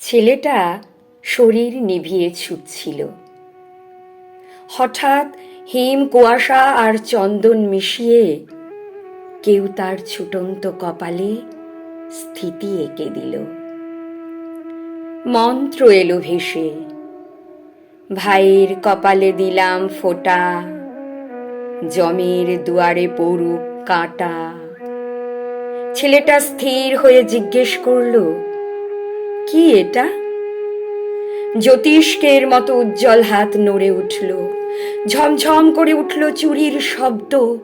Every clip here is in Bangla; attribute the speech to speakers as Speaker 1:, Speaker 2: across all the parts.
Speaker 1: ছেলেটা শরীর নিভিয়ে ছুটছিল। হঠাৎ হিম, কুয়াশা আর চন্দন মিশিয়ে কেউ তার ছুটন্ত কপালে স্থিতি এঁকে দিল। মন্ত্র এলো ভেসে। ভাইয়ের কপালে দিলাম ফোঁটা, জমের দুয়ারে পড়ুক কাঁটা। ছেলেটা স্থির হয়ে জিজ্ঞেস করল কি এটা? জ্যোতিষ্কের মতো উজ্জ্বল হাত নড়ে উঠল, ঝমঝম করে উঠল চুরির শব্দ,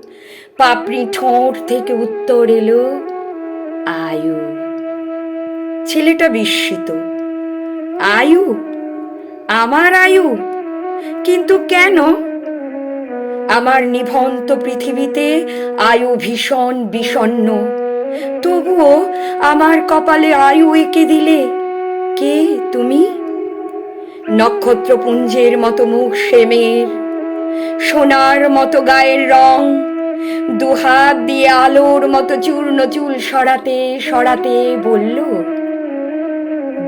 Speaker 1: পাপড়ি ঠোঁট থেকে উত্তর এলো, আয়ু। ছেলেটা বিস্মিত, আয়ু? আমার আয়ু? কিন্তু কেন? আমার নিভন্ত পৃথিবীতে আয়ু ভীষণ বিষণ্ণ, তবুও আমার কপালে আয়ু এঁকে দিলে কে তুমি? নক্ষত্রপুঞ্জের মতো মুখ সেমের সোনার মতো গায়ের রং, দুহাত দিয়ে আলোর মতো চূর্ণ চুল সরাতে সরাতে বলল,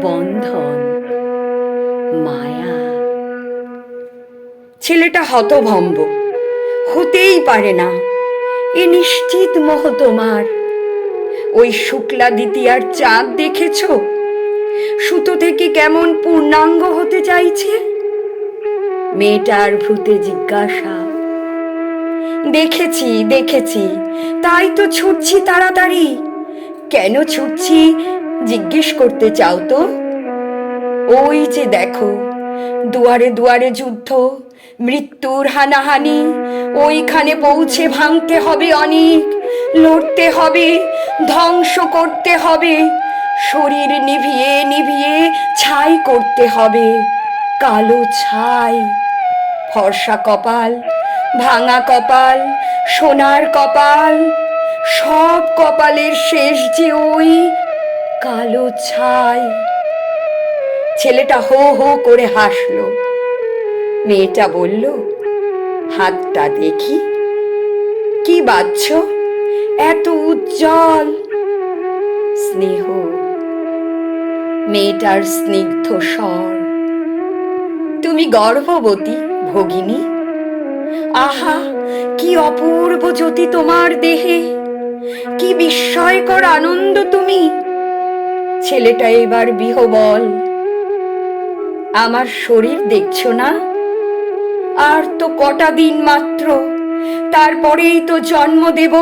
Speaker 1: বন্ধন, মায়া। ছেলেটা হতভম্ব, হতেই পারে না, এ নিশ্চিত মোহ তোমার। ওই শুক্লা দ্বিতীয়ার চাঁদ দেখেছ? সুতো থেকে কেমন পূর্ণাঙ্গ হতে চাইছে? মেয়েটার ভূতে জিজ্ঞাসা। দেখেছি দেখেছি, তাই তো ছুটছি তাড়াতাড়ি। কেন ছুটছি, জিজ্ঞেস করতে চাও তো? ওই যে দেখো, দুয়ারে দুয়ারে যুদ্ধ, মৃত্যুর হানাহানি, ওইখানে পৌঁছে ভাঙতে হবে অনেক, লড়তে হবে, ধ্বংস করতে হবে। শরীর নিভিয়ে নিভিয়ে ছাই করতে হবে, কালো ছাই, ফর্সা কপাল, ভাঙা কপাল, সোনার কপাল, সব কপালের শেষ যে ওই কালো ছাই। ছেলেটা হো হো করে হাসলো। মেয়েটা বলল, হাতটা দেখি। কি বাচ্চ এত উজ্জ্বল। স্নেহ মেয়েটার স্নিগ্ধ স্বর। তুমি গর্ভবতী, ভগিনী? আহা, কি অপূর্ব জ্যোতি তোমার দেহে। কি বিস্ময়কর আনন্দ তুমি। ছেলেটা এবার বিহবল। আমার শরীর দেখছ না? আর তো কটা দিন মাত্র। তারপরেই তো জন্ম দেব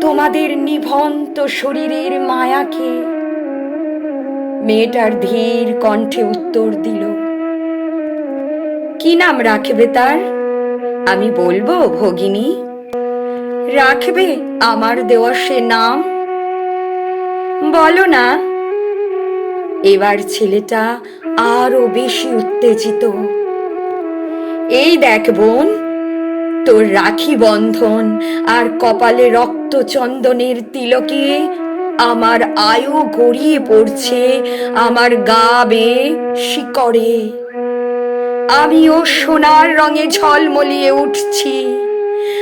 Speaker 1: তোমাদের নিভন্ত শরীরের মায়াকে। মেয়েটার ধীর কণ্ঠে উত্তর দিল, কি নাম রাখবে তার? আমি বলব, ভগিনী। রাখবে আমার দেওয়া সে নাম? বলো না। এবার ছেলেটা আরও বেশি উত্তেজিত, এই দেখ বোন, তোর রাখি বন্ধন আর কপালে রক্ত চন্দনের তিলকে আমার আয়ু গড়িয়ে পড়ছে, আমার গা বেয়ে শিকড়ে। আমিও সোনার রঙে ঝলমলিয়ে উঠছি,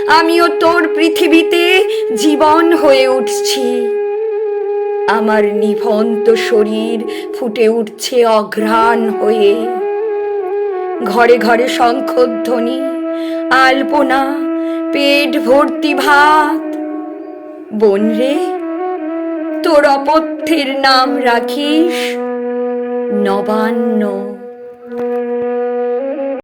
Speaker 1: আমিও তোর পৃথিবীতে জীবন হয়ে উঠছি। আমার নিভন্ত শরীর ফুটে উঠছে অঘ্রাণ হয়ে। ঘরে ঘরে শঙ্খধ্বনি, আলপনা, পেট ভর্তি ভাত। বোন রে তোর অপথ্যের নাম রাখিস। নবান্ন।